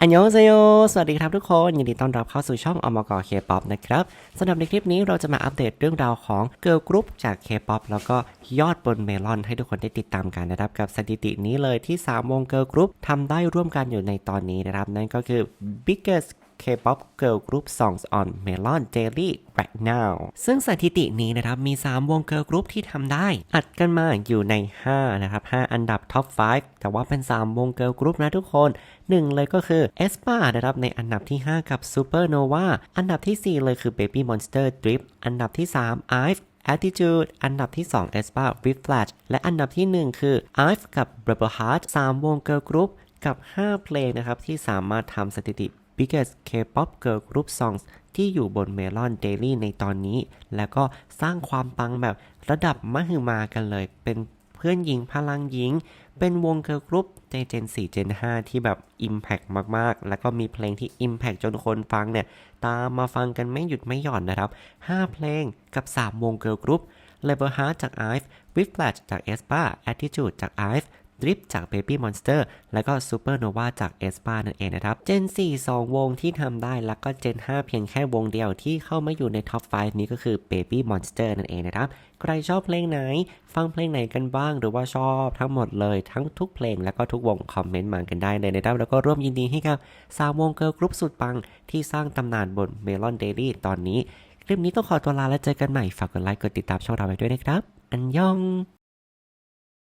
อันยองเซโย สวัสดีครับทุกคน ยินดีต้อนรับเข้าสู่ช่องอมกเคป๊อปนะครับสำหรับในคลิปนี้เราจะมาอัปเดตเรื่องราวของเกิร์ลกรุ๊ปจากเคป๊อปแล้วก็ยอดบนเมลอนให้ทุกคนได้ติดตามกันนะครับ กับสถิตินี้เลยที่ 3 วงเกิร์ลกรุ๊ปทำได้ร่วมกันอยู่ในตอนนี้นะครับ นั่นก็คือ biggest K-pop girl group songs on Melon Daily right now ซึ่งสถิตินี้นะครับมี 3 วง girl group ที่ทำได้ อัดกันมาอยู่ใน 5 นะครับ 5 อันดับ top 5 แต่ว่าเป็น 3 วง girl group นะทุกคน 1 เลยก็คือ e s p a นะครับในอันดับที่ 5 กับ Supernova อันดับที่ 4 เลยคือ Baby Monster Drip อันดับที่ 3 IVE Attitude อันดับที่2 e s p a with Flash และอันดับที่ 1 คือ IVE กับ Rubber Heart 3 วง girl group กับ 5 เพลงนะครับ ที่สามารถทำสถิติ biggest K-pop girl group songs ที่อยู่บน Melon Daily ในตอนนี้ แล้วก็สร้างความปังแบบระดับมหึมากันเลย เป็นเพื่อนหญิงพลังหญิง เป็นวง girl group ใน Gen 4 Gen 5ที่แบบ Impact มาก ๆ แล้วก็มีเพลงที่ Impact จนคนฟังเนี่ย ตามมาฟังกันไม่หยุดไม่หย่อนนะครับ 5 เพลงกับ 3 วง girl group Level Heart จาก IVE With Flash จาก e s p a Attitude จาก IVE ดริฟจาก Baby Monster แล้วก็ Supernova จาก e s p a นั่นเองนะครับ Gen 4 2 วงที่ทำได้แล้วก็ Gen 5 เพียงแค่วงเดียวที่เข้ามาอยู่ในท็อป5นี้ก็คือ Baby Monster นั่นเองนะครับ ใครชอบเพลงไหน ฟังเพลงไหนกันบ้าง หรือว่าชอบทั้งหมดเลยทั้งทุกเพลงแล้วก็ทุกวงคอมเมนต์มากันได้เลยนะครับ แล้วก็ร่วมยินดีให้กับสาววงเกิร์ลกรุ๊ปสุดปังที่สร้างตำนานบน Melon Daily ตอนนี้คลิปนี้ต้องขอตัวลาและเจอกันใหม่ ฝากกดไลค์ กดติดตามช่องเราไว้ด้วยนะครับ อันยอง